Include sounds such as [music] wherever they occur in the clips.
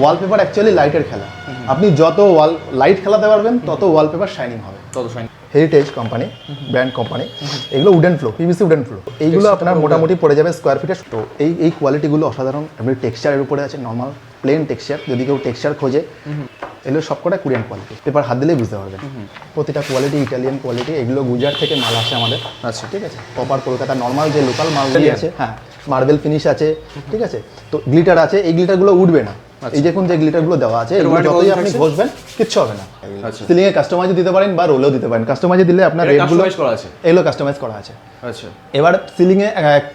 Wallpaper actually লাইটের খেলা। আপনি যত ওয়াল লাইট খেলাতে পারবেন তত ওয়ালপেপার শাইনিং হবে। তত shining heritage company brand company এগুলো wooden floor PVC wooden floor এইগুলো আপনার মোটামুটি পড়ে যাবে স্কোয়ার ফিটে তো এই এই কোয়ালিটিগুলো অসাধারণ। এমনি টেক্সচারের উপরে আছে নর্মাল প্লেন টেক্সচার যদি কেউ টেক্সচার খোঁজে এগুলো সবকটা কোরিয়ান কোয়ালিটি পেপার হাত দিলেই বুঝতে পারবেন। প্রতিটা কোয়ালিটি ইটালিয়ান কোয়ালিটি এগুলো গুজরাট থেকে মাল আসে আমাদের। আচ্ছা। ঠিক আছে? প্রপার কলকাতা নর্মাল যে লোকাল মালগুলি আছে হ্যাঁ মার্বেল ফিনিশ আছে ঠিক আছে? তো গ্লিটার আছে এই গ্লিটারগুলো উঠবে না। এই দেখুন যে গ্লিটারগুলো দেওয়া আছে এগুলো যতই আপনি? ঘষবেন কিচ্ছু হবে না। আচ্ছা। সিলিং এ কাস্টমাইজ দিতে পারেন বা রোলেও দিতে পারেন। কাস্টমাইজ দিলে আপনার রেটগুলো কাস্টমাইজ করা আছে। এগুলো কাস্টমাইজ করা আছে। আচ্ছা। এবার সিলিং এ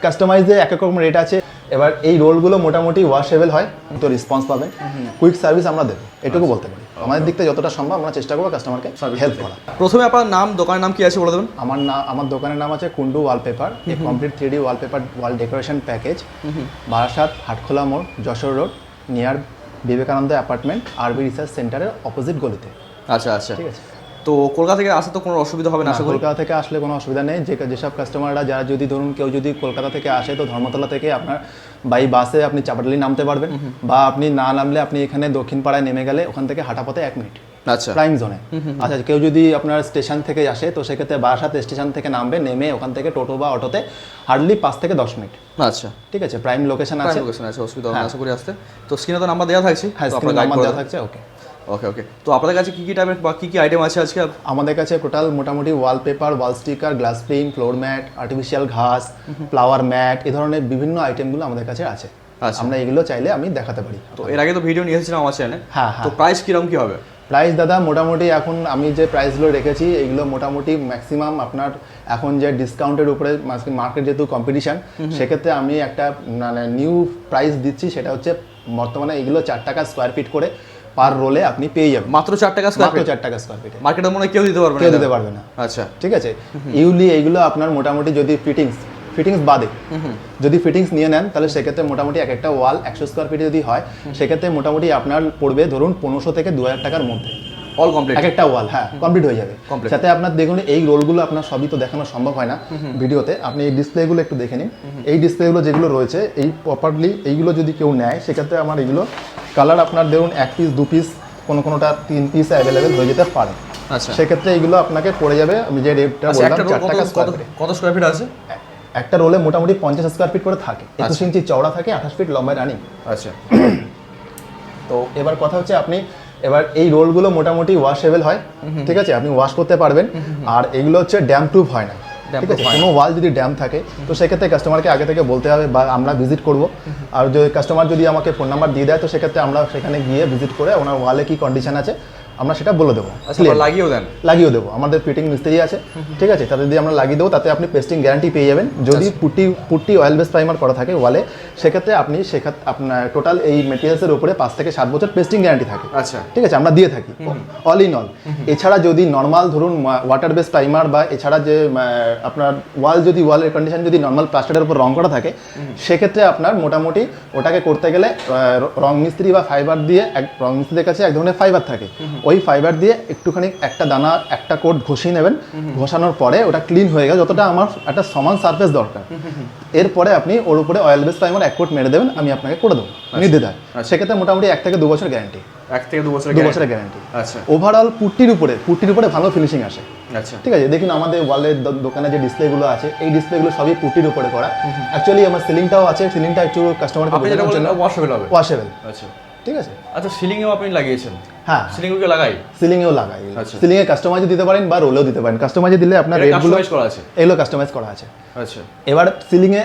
কাস্টমাইজে এক এক রকম রেট আছে। এবার এই রোলগুলো মোটামুটি ওয়াশেবল হয় তো রেসপন্স পাবেন। কুইক সার্ভিস আমরা দেবো এটুকু বলতে পারি। আমাদের দিক থেকে যতটা সম্ভব আমরা চেষ্টা করব কাস্টমারকে হেল্প করা প্রথমে আপনার নাম দোকানের নাম কি আছে বলে দেবেন? আমার নাম আমার দোকানের নাম আছে কুন্ডু ওয়ালপেপার এই complete three D wallpaper wall decoration package Barasat Hatkhola মোড় Jessore road near Vivekananda apartment RB research সেন্টারের অপোজিট গলিতে। আচ্ছা আচ্ছা। ঠিক আছে। তো কলকাতা থেকে আসলে তো কোনো অসুবিধা হবে না আশা কলকাতা থেকে আসলে কোনো অসুবিধা নেই। যে যেসব কাস্টমাররা যারা যদি ধরুন কেউ যদি কলকাতা থেকে আসে তো ধর্মতলা থেকে আপনার বাই বাসে আপনি চাপাটালি নামতে পারবেন বা আপনি না নামলে আপনি এখানে দক্ষিণ পাড়ায় নেমে গেলে ওখান থেকে হাঁটা পথে এক মিনিট। আচ্ছা। প্রাইম জোনে আচ্ছা কেউ যদি আপনার স্টেশন থেকে আসে তো সেক্ষেত্রে বারাসাত স্টেশন থেকে নামবে নেমে ওখান থেকে টোটো বা অটোতে হার্ডলি পাঁচ থেকে দশ মিনিট। আচ্ছা। ঠিক আছে প্রাইম লোকেশন আছে। লোকেশন আছে অসুবিধা হবে আশা করি আসতে। তো স্ক্রিনে তো নাম্বার দেওয়া থাকছে হ্যাঁ স্ক্রিন নাম্বার দেওয়া থাকছে ওকে ওকে ওকে তো আপনাদের কাছে কি কি টাইপের বা কি কি আইটেম আছে আজকে? আমাদের কাছে টোটাল মোটামুটি wallpaper wall sticker glass print floor mat artificial ঘাস ফ্লাওয়ার ম্যাট এই ধরনের বিভিন্ন আইটেমগুলো আমাদের কাছে আছে। আচ্ছা। আমরা এগুলো চাইলে আমি দেখাতে পারি। তো এর আগে তো ভিডিও নিয়ে এসেছিলাম আমার চ্যানেলে হ্যাঁ তো হ্যাঁ প্রাইস কীরকম কি হবে? প্রাইস দাদা মোটামুটি এখন আমি যে প্রাইসগুলো রেখেছি এগুলো মোটামুটি ম্যাক্সিমাম আপনার এখন যে ডিসকাউন্টের উপরে মার্কেট যেহেতু কম্পিটিশন সেক্ষেত্রে আমি একটা মানে নিউ প্রাইস দিচ্ছি সেটা হচ্ছে বর্তমানে এগুলো চার টাকা স্কোয়ার ফিট করে পার রোলে আপনি পেয়ে যাবেন। মাত্র চার টাকা স্কোয়ার মাত্র চার টাকা স্কোয়ার ফিটে মার্কেটে মনে কেউ দিতে পারবে না কেউ দিতে পারবে না। আচ্ছা। ঠিক আছে? ইউলি এইগুলো আপনার মোটামুটি যদি ফিটিংস ফিটিংস বাদে। যদি ফিটিংস নিয়ে নেন তাহলে সেক্ষেত্রে মোটামুটি এক একটা ওয়াল একশো স্কোয়ার ফিটে যদি হয় সেক্ষেত্রে মোটামুটি আপনার পড়বে ধরুন পনেরোশো থেকে দু হাজার টাকার মধ্যে। অল কমপ্লিট এক একটা ওয়াল হ্যাঁ কমপ্লিট হয়ে যাবে। সাথে আপনার দেখুন এই রোলগুলো আপনার সবই তো দেখানো সম্ভব হয় না ভিডিওতে। আপনি এই ডিসপ্লেগুলো একটু দেখে নিন। এই ডিসপ্লেগুলো যেগুলো রয়েছে এই প্রপারলি এইগুলো যদি কেউ নেয় সেক্ষেত্রে আমার এগুলো কালার আপনার ধরুন এক পিস দু পিস কোনো কোনোটা তিন পিস অ্যাভেলেবেল হয়ে যেতে পারে। আচ্ছা। সেক্ষেত্রে এগুলো আপনাকে পড়ে যাবে আমি যে রেটটা আচ্ছা বললাম চার টাকা স্কোয়ার কত স্কোয়ার ফিট আছে? একটা রোলে মোটামুটি পঞ্চাশ স্কোয়ার ফিট করে থাকে একুশ আচ্ছা। ইঞ্চি চওড়া থাকে আঠাশ ফিট লম্বায় রানিং। আচ্ছা। [clears throat] তো এবার কথা হচ্ছে আপনি এবার এই রোলগুলো মোটামুটি ওয়াশেবল হয় ঠিক আছে? আপনি ওয়াশ করতে পারবেন। আর এগুলো হচ্ছে ড্যাম প্রুফ হয় না ঠিক আছে? কোনো ওয়াল যদি ড্যাম থাকে তো সেক্ষেত্রে কাস্টমারকে আগে থেকে বলতে হবে বা আমরা ভিজিট করব। আর যদি কাস্টমার যদি আমাকে ফোন নাম্বার দিয়ে দেয় তো সেক্ষেত্রে আমরা সেখানে গিয়ে ভিজিট করে ওনার ওয়ালে কি কন্ডিশন আছে আমরা সেটা বলে দেবো। আচ্ছা? লাগিয়েও দেন। লাগিয়ে দেবো। আমাদের ফিটিং মিস্ত্রি আছে ঠিক আছে? তাতে যদি আমরা লাগিয়ে দেবো তাতে আপনি পেস্টিং গ্যারান্টি পেয়ে যাবেন। যদি আচ্ছা। পুটি পুটি অয়েল বেস প্রাইমার করা থাকে ওয়ালে সেক্ষেত্রে আপনি সেক্ষেত্রে আপনার টোটাল এই মেটেরিয়ালসের উপরে পাঁচ থেকে সাত বছর পেস্টিং গ্যারান্টি থাকে। আচ্ছা। ঠিক আছে? আমরা দিয়ে থাকি। অল ইন অল এছাড়া যদি নর্মাল ধরুন ওয়াটার বেস প্রাইমার বা এছাড়া যে আপনার ওয়াল যদি ওয়ালের কন্ডিশন যদি নর্মাল প্লাস্টারের উপর রং করা থাকে সেক্ষেত্রে আপনার মোটামুটি ওটাকে করতে গেলে রং মিস্ত্রি বা ফাইবার দিয়ে এক রং মিস্ত্রির কাছে এক ধরনের ফাইবার থাকে। ওই ফাইবার দিয়ে একটুখানি একটা দানা একটা কোট ঘষিয়ে নেবেন। ঘষানোর পরে ওটা ক্লিন হয়ে গেল যতটা আমার একটা সমান সারফেস দরকার। এরপরে আপনি ওর উপরে অয়েল বেস প্রাইমার এক কোট মেরে দেবেন আমি আপনাকে করে দেবো নির্দ্বিধায়। সেক্ষেত্রে মোটামুটি এক থেকে দু বছর গ্যারান্টি এক থেকে দু বছর দু বছরের গ্যারান্টি আচ্ছা। ওভারঅল পুট্টির উপরে পুট্টির উপরে ভালো ফিনিশিং আসে। আচ্ছা। ঠিক আছে দেখুন আমাদের ওয়ালের দোকানে যে ডিসপ্লেগুলো আছে এই ডিসপ্লেগুলো সবই পুট্টির উপরে করা। অ্যাকচুয়ালি আমার সিলিংটাও আছে সিলিংটা একটু কাস্টমারকে ওয়াশেবল হবে। ওয়াশেবল আচ্ছা। ঠিক আছে? আচ্ছা সিলিংয়েও আপনি লাগিয়েছেন? হ্যাঁ। সিলিংগুলোকে লাগাই? সিলিংয়েও লাগাই। আচ্ছা। সিলিংয়ে কাস্টমাইজে দিতে পারেন বা রোলেও দিতে পারেন। কাস্টমাইজে দিলে আপনার রেটগুলো করা আছে? এগুলো কাস্টমাইজ করা আছে। আচ্ছা। এবার সিলিংয়ে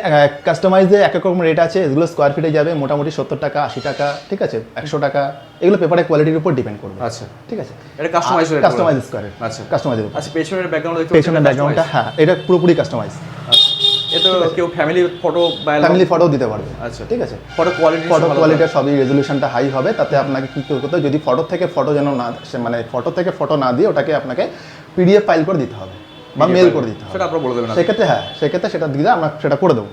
কাস্টমাইজে এক এক রকম রেট আছে। এগুলো স্কোয়ার ফিটে যাবে মোটামুটি সত্তর টাকা আশি টাকা ঠিক আছে? একশো টাকা। এগুলো পেপারের কোয়ালিটির উপর ডিপেন্ড করবে। আচ্ছা। ঠিক আছে? এটা কাস্টমাইজ কাস্টমাইজ স্কোয়ারের আচ্ছা। কাস্টমাইজের উপর। আচ্ছা পেছনের ব্যাকগ্রাউন্ড দেখতে পেছনের ব্যাকগ্রাউন্ডটা হ্যাঁ এটা পুরোপুরি কাস্টমাইজ আচ্ছা। এ তো কেউ ফ্যামিলি ফটো বা ফ্যামিলি ফটো দিতে পারবে। আচ্ছা। ঠিক আছে। ফটো কোয়ালিটি ফটো কোয়ালিটির সবই রেজলিউশনটা হাই হবে তাতে আপনাকে কি করতে হবে যদি ফটো থেকে ফটো যেন না মানে ফটো থেকে ফটো না দিয়ে ওটাকে আপনাকে পিডিএফ ফাইল করে দিতে হবে বা মেল করে দিতে হবে। সেটা আপনারা বলে দেবেন সেক্ষেত্রে হ্যাঁ সেক্ষেত্রে সেটা দিলে আমরা সেটা করে দেবো।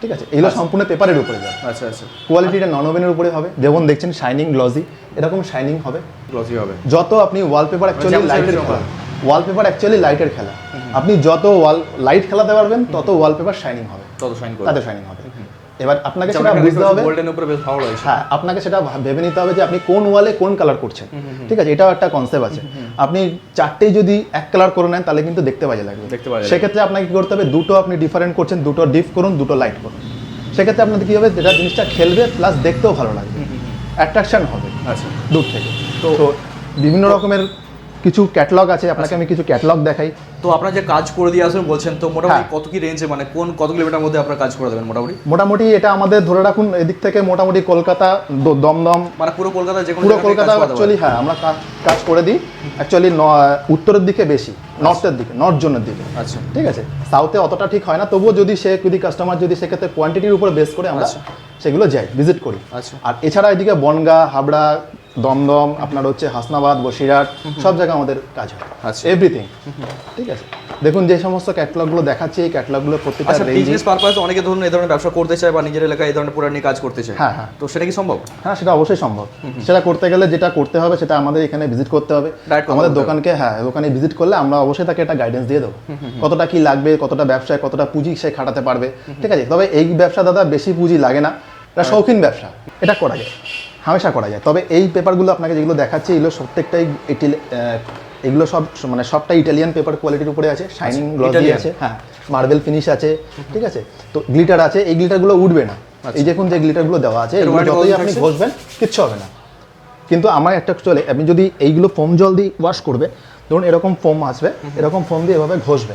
ঠিক আছে। এগুলো সম্পূর্ণ পেপারের উপরে যাবে। আচ্ছা আচ্ছা। কোয়ালিটিটা নন ওভেনের উপরে হবে। যেমন দেখছেন শাইনিং গ্লজি এরকম শাইনিং হবে। গ্লসি হবে। যত আপনি ওয়ালপেপার অ্যাকচুয়ালি লাইটের খেলা ওয়ালপেপার অ্যাকচুয়ালি লাইটের খেলা। আপনি যত ওয়াল লাইট খেলাতে পারবেন তত ওয়ালপেপার শাইনিং হবে। তত শাইন তাতে শাইনিং হবে। এবার আপনাকে সেটা বুঝতে হবে গোল্ডেন উপরে বেশ ভালো লাগছে হ্যাঁ আপনাকে সেটা ভেবে নিতে হবে যে আপনি কোন ওয়ালে কোন কালার করছেন। ঠিক আছে এটাও একটা কনসেপ্ট আছে। আপনি চারটেই যদি এক কালার করে নেন তাহলে কিন্তু দেখতে বাজে লাগবে। দেখতে বাজে। সেক্ষেত্রে আপনাকে কি করতে হবে দুটো আপনি ডিফারেন্ট করছেন দুটো ডিপ করুন দুটো লাইট করুন। সেক্ষেত্রে আপনাদের কি হবে যেটা জিনিসটা খেলবে প্লাস দেখতেও ভালো লাগবে। অ্যাট্রাকশন হবে আচ্ছা। দূর থেকে। তো বিভিন্ন রকমের কিছু ক্যাটলগ আছে আপনাকে আমি কিছু ক্যাটলগ দেখাই। তো আপনারা যে কাজ করে দিয়ে আসবেন বলছেন তো মোটামুটি হ্যাঁ। কত কি রেঞ্জে মানে কোন কত কিলোমিটার মধ্যে আপনারা কাজ করে দেবেন মোটামুটি? মোটামুটি এটা আমাদের ধরে রাখুন এদিক থেকে মোটামুটি কলকাতা দমদম। মানে পুরো কলকাতা যে পুরো কলকাতা অ্যাকচুয়ালি হ্যাঁ আমরা কাজ করে দিই। অ্যাকচুয়ালি উত্তরের দিকে বেশি নর্থের দিকে নর্থ জোনের দিকে। আচ্ছা। ঠিক আছে? সাউথে অতটা ঠিক হয় না তবুও যদি সে যদি কাস্টমার যদি সেক্ষেত্রে কোয়ান্টিটির উপর বেস করে আমরা আচ্ছা। সেগুলো যাই ভিজিট করি। আচ্ছা। আর এছাড়া এদিকে বনগা হাবড়া দমদম আপনার হচ্ছে হাসনাবাদ বসিরহাট সব জায়গায় আমাদের কাজ হয়। আচ্ছা। এভরিথিং ঠিক আছে? দেখুন যে সমস্ত ক্যাটলগুলো দেখাচ্ছি এই ক্যাটলগুলো প্রত্যেকটা আচ্ছা বিজনেস পারপাস অনেকে ধরুন এই ধরনের ব্যবসা করতে চায় বা নিজের এলাকায় এই ধরনের পুরো নিয়ে কাজ করতে চায়। হ্যাঁ হ্যাঁ। তো সেটা কি সম্ভব? হ্যাঁ সেটা অবশ্যই সম্ভব। সেটা করতে গেলে যেটা করতে হবে সেটা আমাদের এখানে ভিজিট করতে হবে। আমাদের দোকানকে হ্যাঁ দোকানে ভিজিট করলে আমরা অবশ্যই তাকে একটা গাইডেন্স দিয়ে দেবো। কতটা কি লাগবে কতটা ব্যবসায় কতটা পুঁজি সে খাটাতে পারবে। ঠিক আছে? তবে এই ব্যবসা দাদা বেশি পুঁজি লাগে না। এটা শৌখিন ব্যবসা। এটা করা যায়। হামেশা করা যায়। তবে এই পেপারগুলো আপনাকে যেগুলো দেখাচ্ছি এগুলো প্রত্যেকটাই এগুলো সব মানে সবটা ইটালিয়ান পেপার কোয়ালিটির উপরে আছে শাইনিং গ্লসি আছে হ্যাঁ মার্বেল ফিনিশ আছে ঠিক আছে? তো গ্লিটার আছে এই গ্লিটারগুলো উঠবে না। এই দেখুন যে গ্লিটারগুলো দেওয়া আছে এগুলো যতই আপনি? ঘষবেন কিচ্ছু হবে না। কিন্তু আমার একটা চলে আপনি যদি এইগুলো ফোম জল দিয়ে ওয়াশ করবে ধরুন এরকম ফোম আসবে এরকম ফোম দিয়ে এভাবে ঘষবে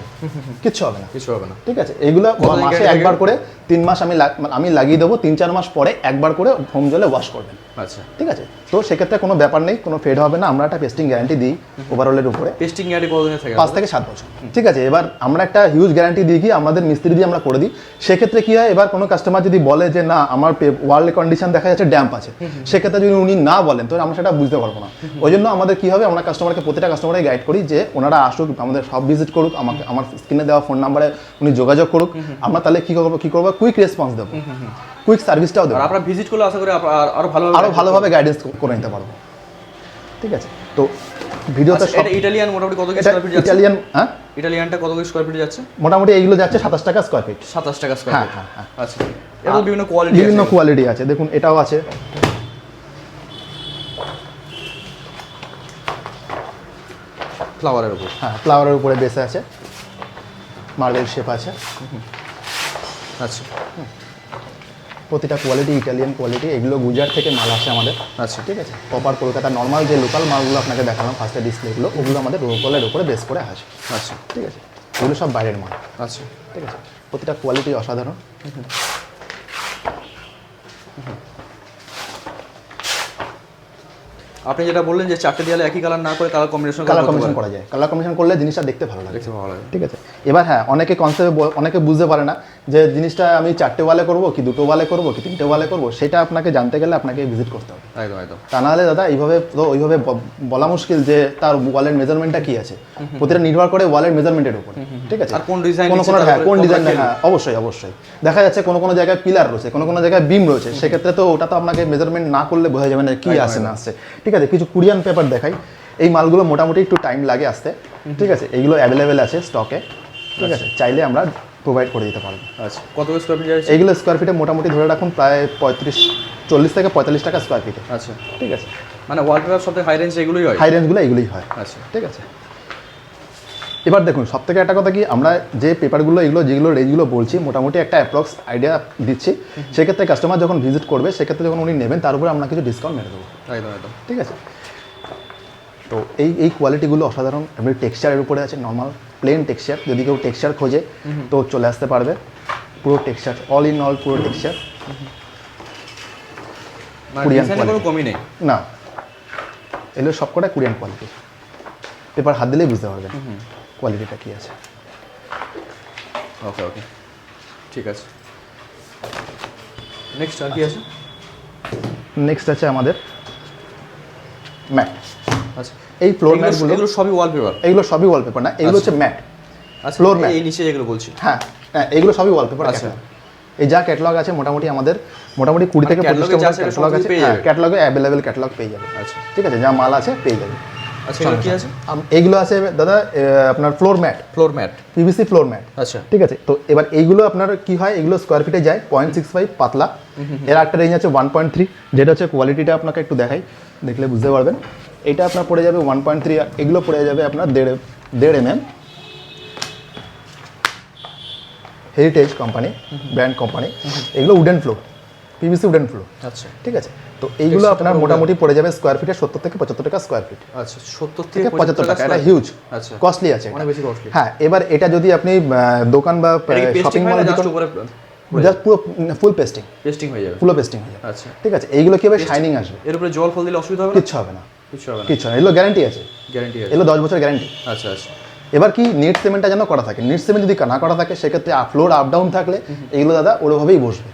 কিচ্ছু হবে না। কিছু হবে না। ঠিক আছে? এগুলো মাসে একবার করে তিন মাস আমি মানে আমি লাগিয়ে দেবো তিন চার মাস পরে একবার করে ফোম জলে ওয়াশ করবেন। আচ্ছা। ঠিক আছে? তো সেক্ষেত্রে কোনো ব্যাপার নেই কোনো ফেড হবে না। আমরা একটা পেস্টিং গ্যারান্টি দিই ওভারঅলের উপরে। টেস্টিং গ্যারান্টি কতদিনের থাকে পাঁচ থেকে সাত বছর। ঠিক আছে? এবার আমরা একটা হিউজ গ্যারান্টি দিই কি আমাদের মিস্ত্রি দিয়ে আমরা করে দিই। সেক্ষেত্রে কি হয়? এবার কোনো কাস্টমার যদি বলে যে না আমার ওয়ার্ল্ড কন্ডিশন দেখা যাচ্ছে ড্যাম্প আছে। সেক্ষেত্রে যদি উনি না বলেন তো আমরা সেটা বুঝতে পারব না। ওই জন্য আমাদের কি হবে? আমরা কাস্টমারকে প্রতিটা কাস্টমারকে গাইড করি যে ওনারা আসুক আমাদের সব ভিজিট করুক আমাকে আমার স্ক্রিনে দেওয়া ফোন নাম্বারে উনি যোগাযোগ করুক আমরা তাহলে কি করব কি করব? কুইক রেসপন্স দেবো। কুইক সার্ভিসটাও দেবো। আপনারা ভিজিট করলে আশা করি আপ- আর- আরও ভালো আরও ভালোভাবে গাইডেন্স করে নিতে পারব। ঠিক আছে? তো ভিডিওতে সব ইটালিয়ান মোটামুটি কত স্কোয়ার ফিট যাচ্ছে? ইটালিয়ান হ্যাঁ? ইটালিয়ানটা কত স্কোয়ার ফিট যাচ্ছে? মোটামুটি এইগুলো যাচ্ছে সাতাশ টাকা স্কোয়ার ফিট সাতাশ টাকা স্কোয়ার ফিট হ্যাঁ, হ্যাঁ। আচ্ছা। তো বিভিন্ন কোয়ালিটি বিভিন্ন কোয়ালিটি আছে। দেখুন এটাও আছে। ফ্লাওয়ারের উপর। হ্যাঁ ফ্লাওয়ারের উপরে বেসে আছে। মার্বেল শেপ আছে। আচ্ছা। প্রতিটা কোয়ালিটি ইটালিয়ান কোয়ালিটি এগুলো গুজরাট থেকে মাল আসে আমাদের। আচ্ছা। ঠিক আছে? প্রপার কলকাতা নর্মাল যে লোকাল মালগুলো আপনাকে দেখালাম ফার্স্টে ডিসপ্লেগুলো ওগুলো আমাদের রোকলের উপরে বেস করে আসে। আচ্ছা। ঠিক আছে? এগুলো সব বাইরের মাল। আচ্ছা। ঠিক আছে? প্রতিটা কোয়ালিটি অসাধারণ। আপনি যেটা বললেন যে চারটে দেয়ালে একই কালার না করে কালার কম্বিনেশন কালার কম্বিনেশন করা যায়। কালার কম্বিনেশন করলে জিনিসটা দেখতে ভালো লাগে। দেখতে ভালো লাগে। ঠিক আছে? এবার হ্যাঁ অনেকে কনসেপ্ট অনেকে বুঝতে পারে না যে জিনিসটা আমি চারটে ওয়ালে করব কি দুটো ওয়ালে করব কি তিনটে ওয়ালে করব সেটা আপনাকে জানতে গেলে আপনাকে ভিজিট করতে হবে। একদম একদম। তা নাহলে দাদা এইভাবে তো ওইভাবে বলা মুশকিল যে তার ওয়ালের মেজারমেন্টটা কি আছে। প্রতিটা নির্ভর করে ওয়ালের মেজারমেন্টের উপর। ঠিক আছে? আর কোন কোনো নিচ্ছে কোনো তার হ্যাঁ কোন ডিজাইন। হ্যাঁ অবশ্যই অবশ্যই। দেখা যাচ্ছে কোনো কোনো জায়গায় পিলার রয়েছে কোনো কোনো জায়গায় বিম রয়েছে সেক্ষেত্রে তো ওটা তো আপনাকে মেজারমেন্ট না করলে বোঝা যাবে না কি আসে না আসছে ঠিক আছে কিছু কুরিয়ান পেপার দেখাই। এই মালগুলো মোটামুটি একটু টাইম লাগে আসতে। ঠিক আছে এইগুলো অ্যাভেলেবেল আছে স্টকে ঠিক আছে চাইলে আমরা প্রোভাইড করে দিতে পারব। আচ্ছা কত স্কোয়ার ফিট এইগুলো স্কোয়ার ফিটে মোটামুটি ধরে রাখুন প্রায় পঁয়ত্রিশ চল্লিশ থেকে পঁয়তাল্লিশ টাকা স্কোয়ার ফিটে আচ্ছা। ঠিক আছে। মানে ওয়ালপেপার সবথেকে হাই রেঞ্জ এগুলোই হয়? হাই রেঞ্জগুলো এগুলোই হয়। আচ্ছা। ঠিক আছে। এবার দেখুন সব থেকে একটা কথা কি আমরা যে পেপারগুলো এগুলো যেগুলো রেঞ্জগুলো বলছি মোটামুটি একটা অ্যাপ্রক্স আইডিয়া দিচ্ছি। সেক্ষেত্রে কাস্টমার যখন ভিজিট করবে সেক্ষেত্রে যখন উনি নেবেন তার উপরে আমরা কিছু ডিসকাউন্ট মেরে দেবো। একদম একদম। ঠিক আছে? তো এই এই কোয়ালিটিগুলো অসাধারণ। এমনি টেক্সচারের উপরে আছে নর্মাল প্লেন টেক্সচার যদি কেউ টেক্সচার খোঁজে তো চলে আসতে পারবে। পুরো টেক্সচার অল ইন অল পুরো টেক্সচার মানে কোনো কমই নেই? না। এগুলো সবকটা কোরিয়ান কোয়ালিটি পেপার হাত দিলেই বুঝতে পারবেন। কোয়ালিটিটা কী আছে? ওকে ওকে ঠিক আছে। নেক্সট আর কি আছে? নেক্সট আছে আমাদের ম্যাট। আচ্ছা। এই ফ্লোর ম্যাটগুলো এগুলো সবই ওয়ালপেপার এগুলো সবই ওয়ালপেপার না এগুলো হচ্ছে ম্যাট। আচ্ছা Floor mat। এই নিচে যেগুলো বলছি। হ্যাঁ হ্যাঁ এগুলো সবই ওয়ালপেপার আচ্ছা। এই যা ক্যাটালগ আছে মোটামুটি আমাদের মোটামুটি কুড়ি থেকে মানে পঁচিশটা যা আছে ক্যাটালগ আছে। ক্যাটালগে অ্যাভেলেবেল ক্যাটালগ পেয়ে যাবে। আচ্ছা। ঠিক আছে যা মাল আছে পেয়ে যাবে। আচ্ছা এগুলো কি আছে? এইগুলো আছে দাদা আপনার floor mat floor mat PVC floor mat আচ্ছা। ঠিক আছে? তো এবার এইগুলো আপনার কি হয়? এগুলো স্কোয়ার ফিটে যায় পয়েন্ট সিক্স ফাইভ পাতলা। এর একটা রেঞ্জ আছে ওয়ান পয়েন্ট থ্রি যেটা হচ্ছে কোয়ালিটিটা আপনাকে একটু দেখাই। দেখলে বুঝতে পারবেন। এটা আপনার পড়ে যাবে ওয়ান পয়েন্ট থ্রি এগুলো পড়ে যাবে আপনার দেড় দেড় M M heritage company brand company এগুলো wooden floor PVC wooden floor আচ্ছা। ঠিক আছে? তো এইগুলো আপনার মোটামুটি পড়ে যাবে স্কোয়ার ফিটে সত্তর থেকে পঁচাত্তর টাকা স্কোয়ার ফিট আচ্ছা সত্তর থেকে পঁচাত্তর টাকা এটা হিউজ আচ্ছা কস্টলি আছে। হ্যাঁ এবার এটা যদি আপনি দোকান বা শপিং মল জাস্ট পুরো ফুল পেস্টিং পেস্টিং হয়ে যাবে। পুরো পেস্টিং হয়ে যাবে। আচ্ছা। ঠিক আছে? এইগুলো কি হবে শাইনিং আসবে? এর উপরে জল ফল দিলে অসুবিধা হবে না? কিচ্ছু হবে না। কিছু হবে না। কিচ্ছু না। এগুলো গ্যারান্টি আছে। গ্যারান্টি আছে। এগুলো দশ বছর গ্যারান্টি আচ্ছা আচ্ছা। এবার কি নেট সিমেন্টটা যেন করা থাকে? নেট সিমেন্ট যদি না করা থাকে সেক্ষেত্রে ফ্লোর আপ ডাউন থাকলে এগুলো দাদা ওরভাবেই বসবে।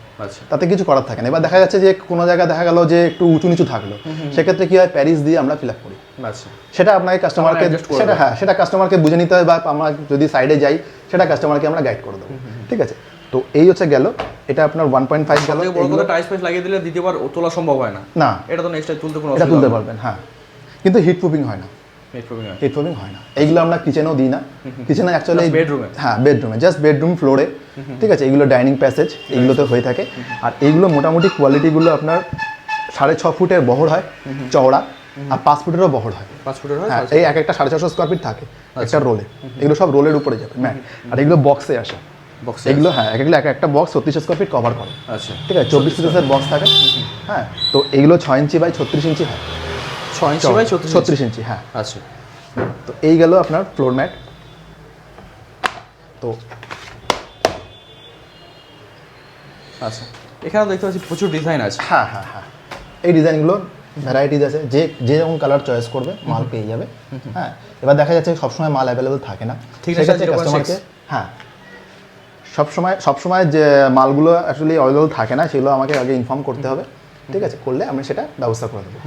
তাতে কিছু করার থাকে না। এবার দেখা যাচ্ছে যে কোনো জায়গায় দেখা গেল যে একটু উঁচু নিচু থাকল সেক্ষেত্রে কি হয়? প্যারিস দিয়ে আমরা ফিল আপ করি। আচ্ছা। সেটা আপনাকে কাস্টমারকে সেটা হ্যাঁ সেটা কাস্টমারকে বুঝে নিতে হবে বা আমরা যদি সাইডে যাই সেটা কাস্টমারকে আমরা গাইড করে দেবো। ঠিক আছে? তো এই হচ্ছে গেল। এটা আপনার ওয়ান পয়েন্ট ফাইভ গেল। সবথেকে বড় কথা টাইস ফাইস লাগিয়ে দিলে দ্বিতীয়বার তোলা সম্ভব হয় না। না। এটা তো নেক্সট টাইম তুলতে কোনো এটা তুলতে পারবেন হ্যাঁ। কিন্তু হিট প্রুফিং হয় না। For হয়। হয় না। এইগুলো আমরা কিচেনেও দিই না। কিচেনে অ্যাকচুয়ালি bedroom হ্যাঁ বেডরুমে জাস্ট বেডরুম ফ্লোরে ঠিক আছে? এগুলো ডাইনিং প্যাসেজ এগুলোতে হয়ে থাকে। আর এইগুলো মোটামুটি কোয়ালিটিগুলো আপনার সাড়ে ছ ফুটের বহর হয় চওড়া। আর পাঁচ ফুটেরও বহর হয়। পাঁচ ফুটের হ্যাঁ এই এক একটা সাড়ে ছশো স্কোয়ার ফিট থাকে একটা রোলে এগুলো সব রোলের উপরে যাবে ম্যাট। আর এগুলো বক্সে আসে। বক্স এগুলো হ্যাঁ এক এগুলো এক একটা বক্স ছত্রিশ স্কোয়ার ফিট কভার করে। আচ্ছা। ঠিক আছে? চব্বিশ পিসের বক্স থাকে। হ্যাঁ তো এগুলো ছয় ইঞ্চি বাই ছত্রিশ ইঞ্চি হয়। ছয় ইঞ্চি বাই ছত্রিশ ইঞ্চি। হ্যাঁ। আচ্ছা। তো এই গেল আপনার ফ্লোর ম্যাট তো আচ্ছা। এখানেও দেখতে পাচ্ছি প্রচুর ডিজাইন আছে। হ্যাঁ হ্যাঁ হ্যাঁ। এই ডিজাইনগুলো ভ্যারাইটিজ আছে। যে যে যেমন কালার চয়েস করবে মাল পেয়ে যাবে। হ্যাঁ এবার দেখা যাচ্ছে সবসময় মাল অ্যাভেলেবেল থাকে না। সেক্ষেত্রে 0.6 কাস্টমারকে হ্যাঁ। সবসময় সবসময় যে মালগুলো অ্যাকচুয়ালি অ্যাভেলেবল থাকে না সেগুলো আমাকে আগে ইনফর্ম করতে হবে। ঠিক আছে করলে আমি সেটা ব্যবস্থা করে দেবো।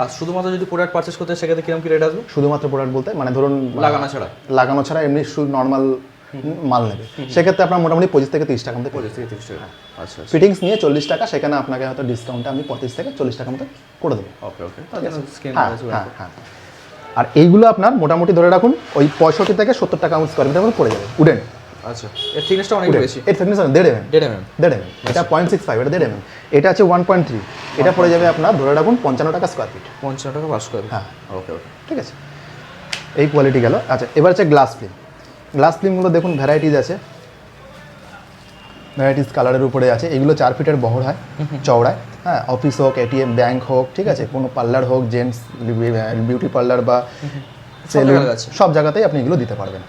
আর শুধুমাত্র যদি প্রোডাক্ট পারচেস করতে সেক্ষেত্রে কীরকম কি রেট আসবে? শুধুমাত্র প্রোডাক্ট বলতে মানে ধরুন লাগানো ছাড়া। লাগানো ছাড়া এমনি শুধু নর্মাল মাল নেবে। সেক্ষেত্রে আপনার মোটামুটি পঁচিশ থেকে তিরিশ টাকা মতো পঁচিশ থেকে তিরিশ টাকা। আচ্ছা আচ্ছা। ফিটিংস নিয়ে চল্লিশ টাকা সেখানে আপনাকে হয়তো ডিসকাউন্টে আমি পঁচিশ থেকে চল্লিশ টাকা মতো করে দেবো। ওকে ওকে হ্যাঁ হ্যাঁ হ্যাঁ। আর এইগুলো আপনার মোটামুটি ধরে রাখুন ওই পঁয়ষট্টি থেকে সত্তর টাকা স্কোয়ার মিটার পড়ে যাবে উডেন। আচ্ছা এর থিকনেসটা অনেক বেশি। এর thickness আছে দেড় এমএম দেড় এমএম দেড় এমএম এটা পয়েন্ট সিক্স ফাইভ এটা দেড় এমএম এটা আছে ওয়ান পয়েন্ট থ্রি এটা পড়ে যাবে আপনার ধরে রাখুন পঞ্চান্ন টাকা স্কোয়ার ফিট পঞ্চান্ন টাকা পাঁচ হ্যাঁ। ওকে ওকে ঠিক আছে। এই কোয়ালিটি গেল। আচ্ছা এবার গ্লাস ফিল্ম গ্লাস ফিল্মগুলো দেখুন ভ্যারাইটিজ আছে। ভ্যারাইটিস কালারের উপরে আছে। এগুলো চার ফিটের বহর হয় চওড়ায়। হ্যাঁ অফিস হোক এটিএম ব্যাংক হোক ঠিক আছে? কোনো পার্লার হোক জেন্টস বিউটি পার্লার বা সেলুন সব জায়গাতেই আপনি এগুলো দিতে পারবেন।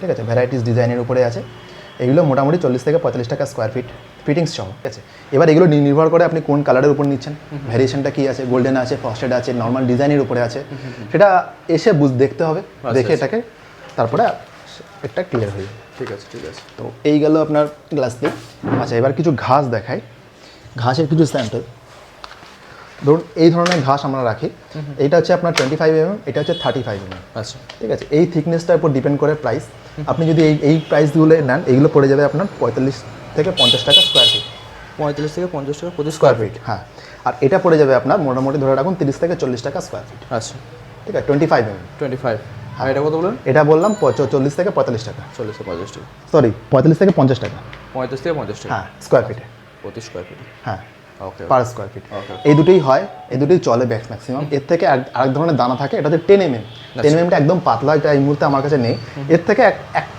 ঠিক আছে ভ্যারাইটিস ডিজাইনের উপরে আছে। এগুলো মোটামুটি চল্লিশ থেকে পঁয়তাল্লিশ টাকা স্কোয়ার ফিট ফিটিংস সহ ঠিক আছে? এবার এগুলো নির্ভর করে আপনি কোন কালারের উপর নিচ্ছেন। ভ্যারিয়েশনটা কী আছে? গোল্ডেন আছে ফস্টেড আছে নর্মাল ডিজাইনের উপরে আছে। সেটা এসে বুঝ দেখতে হবে দেখে এটাকে তারপরে একটা ক্লিয়ার হয়ে যাবে। ঠিক আছে ঠিক আছে। তো এই গেল আপনার গ্লাস দিয়ে। আচ্ছা এবার কিছু ঘাস দেখাই। ঘাসের কিছু স্যাম্পল ধরুন এই ধরনের ঘাস আমরা রাখি। এইটা হচ্ছে আপনার টোয়েন্টি ফাইভ এমএম এটা হচ্ছে থার্টি ফাইভ এমএম আচ্ছা। ঠিক আছে? এই থিকনেসটার উপর ডিপেন্ড করে প্রাইস আপনি যদি এই এই প্রাইসগুলো নেন এইগুলো পড়ে যাবে আপনার পঁয়তাল্লিশ থেকে পঞ্চাশ টাকা স্কোয়ার ফিট পঁয়তাল্লিশ থেকে পঞ্চাশ টাকা প্রতি স্কোয়ার ফিট হ্যাঁ। আর এটা পড়ে যাবে আপনার মোটামুটি ধরে রাখুন তিরিশ থেকে চল্লিশ টাকা স্কোয়ার ফিট আচ্ছা। ঠিক আছে twenty five MM twenty five আর এটা কত বলেন এটা বললাম চল্লিশ থেকে পঁয়তাল্লিশ টাকা। চল্লিশ থেকে পঞ্চাশ টাকা। সরি পঁয়তাল্লিশ থেকে পঞ্চাশ টাকা। পঁয়তাল্লিশ থেকে পঞ্চাশ টাকা। হ্যাঁ স্কোয়ার ফিটে প্রতি স্কোয়ার ফিট হ্যাঁ। পার স্কোয়ার ফিট এই দুটোই হয় এই দুটোই চলে ব্যাক্স ম্যাক্সিমাম এর থেকে আরেক ধরনের দানা থাকে এটা হচ্ছে ten M M ten M এমটা একদম পাতলা এটা এই মুহূর্তে আমার কাছে নেই। এর থেকে এক এক-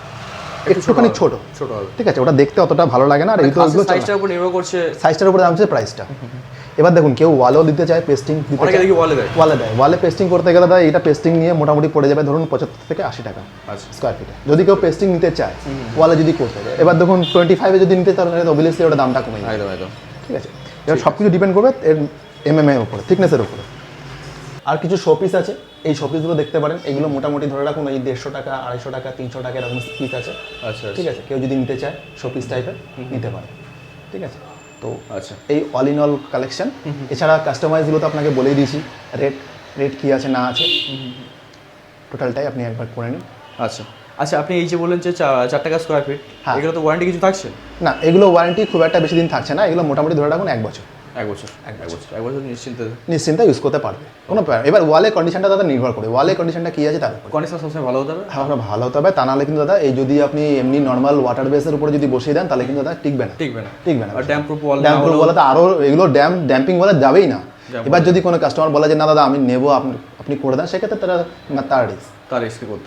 একটুখানি ছোট। ছোট ঠিক আছে ওটা দেখতে অতটা ভালো লাগে না আর এই তো সাইজটার উপর নির্ভর করছে। সাইজটার উপরে দাম হচ্ছে প্রাইসটা এবার দেখুন কেউ ওয়ালেও দিতে চায় পেস্টিং দিতে দেখি বলে দেয়। ওয়ালে দেয়। ওয়ালে পেস্টিং করতে গেলে দাদা এটা পেস্টিং নিয়ে মোটামুটি পড়ে যাবে ধরুন পঁচাত্তর থেকে আশি টাকা আচ্ছা। স্কোয়ার ফিটে যদি কেউ পেস্টিং নিতে চায় ওয়ালে যদি করতে চায়। এবার দেখুন টোয়েন্টি ফাইভে যদি নিতে চায় তাহলে অবভিয়াসলি ওটা দামটা কমে একদম। ঠিক আছে? এবার সব কিছু ডিপেন্ড করবে এর এম এম এর উপরে থিকনেসের উপরে। আর কিছু শোপিস আছে এই শোপিসগুলো দেখতে পারেন এগুলো মোটামুটি ধরে রাখুন এই দেড়শো টাকা আড়াইশো টাকা তিনশো টাকা এরকম পিস আছে। আচ্ছা ঠিক আছে? কেউ যদি নিতে চায় শোপিস টাইপের নিতে পারে। ঠিক আছে? তো আচ্ছা। এই অল ইন অল কালেকশন এছাড়া কাস্টমাইজগুলো তো আপনাকে বলেই দিয়েছি রেট রেট কী আছে না আছে। টোটালটাই আপনি একবার করে নিন। আচ্ছা। আচ্ছা আপনি এই যে বললেন যে চার টাকা স্কোয়ার ফিট হ্যাঁ। এগুলো তো ওয়ারেন্টি কিছু থাকছে? না এগুলো ওয়ারেন্টি খুব একটা বেশি দিন থাকছে না এগুলো মোটামুটি ধরে রাখুন এক বছর। এক বছর এক বছর। এক বছর। নিশ্চিন্তে। নিশ্চিন্তে ইউজ করতে পারবে কোনো এবার ওয়ালের কন্ডিশনটা দাদা নির্ভর করে ওয়ালের কন্ডিশনটা কি আছে তার কন্ডিশন সবসময় ভালো হতে হবে? হ্যাঁ ভালো হতে হবে তা নাহলে কিন্তু দাদা এই যদি আপনি এমনি নর্মাল ওয়াটার বেসের উপরে যদি বসিয়ে দেন তাহলে কিন্তু দাদা টিকবে না। টিকবে না। টিকবে না। Damp proof wall damp proof বলে তো আরও এগুলো ড্যাম ড্যাম্পিং বলে যাবেই না। এবার যদি কোনো কাস্টমার বলে যে না দাদা আমি নেব আপনি আপনি করে দেন সেক্ষেত্রে তারা তার রিস্ক তার রিস্ক করতে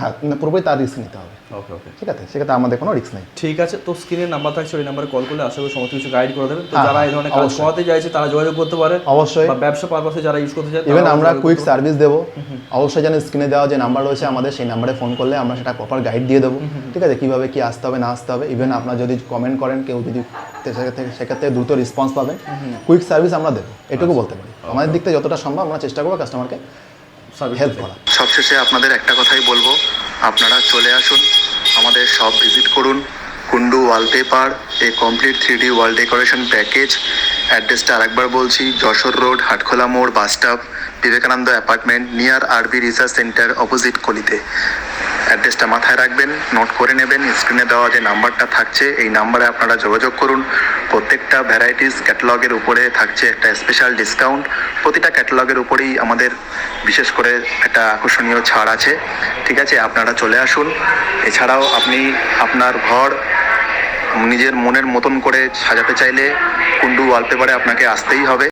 হ্যাঁ না, পুরোপুরি তার রিস্ক নিতে হবে। ওকে ওকে ঠিক আছে? সেক্ষেত্রে আমাদের কোনো রিস্ক নেই। ঠিক আছে তো স্ক্রিনের নাম্বার থাকছে ওই নাম্বারে কল করলে আশা করি সমস্ত কিছু গাইড করে দেবেন তো হ্যাঁ, যারা এই ধরনের কাজ করাতে চাইছে তারা যোগাযোগ করতে পারে। অবশ্যই। বা ব্যবসা পারপাসে যারা ইউজ করতে চায় ইভেন আমরা কুইক সার্ভিস দেবো। অবশ্যই যেন স্ক্রিনে দেওয়া যে নাম্বার রয়েছে আমাদের সেই নাম্বারে ফোন করলে আমরা সেটা প্রপার গাইড দিয়ে দেবো। ঠিক আছে? কীভাবে কি আসতে হবে না আসতে হবে? ইভেন আপনার যদি কমেন্ট করেন কেউ যদি সেক্ষেত্রে দ্রুত রেসপন্স পাবেন। কুইক সার্ভিস আমরা দেবো। এটুকু বলতে পারি। আমাদের দিক থেকে যতটা সম্ভব আমরা চেষ্টা করব কাস্টমারকে হেল্প করা। সবশেষে আপনাদের একটা কথাই বলব। আপনারা চলে আসুন আমাদের সব ভিজিট করুন। কুন্ডু ওয়ালপেপার এ complete three D wall decoration package অ্যাড্রেসটা আরেকবার বলছি যশোর রোড হাটখোলা মোড় bus stop Vivekananda apartment near RB research centre opposite কলিতে। অ্যাড্রেসটা মাথায় রাখবেন নোট করে নেবেন স্ক্রিনে দেওয়া যে নাম্বারটা থাকছে, এই নাম্বারে আপনারা যোগাযোগ করুন। প্রত্যেকটা ভ্যারাইটিস ক্যাটালগের উপরে থাকছে একটা স্পেশাল ডিসকাউন্ট প্রতিটা ক্যাটালগের উপরেই আমাদের বিশেষ করে একটা আকর্ষণীয় ছাড় আছে। ঠিক আছে, আপনারা চলে আসুন। এছাড়াও আপনি আপনার ঘর নিজের মনের মতন করে সাজাতে চাইলে কুন্ডু ওয়ালপেপারে আপনাকে আসতেই হবে।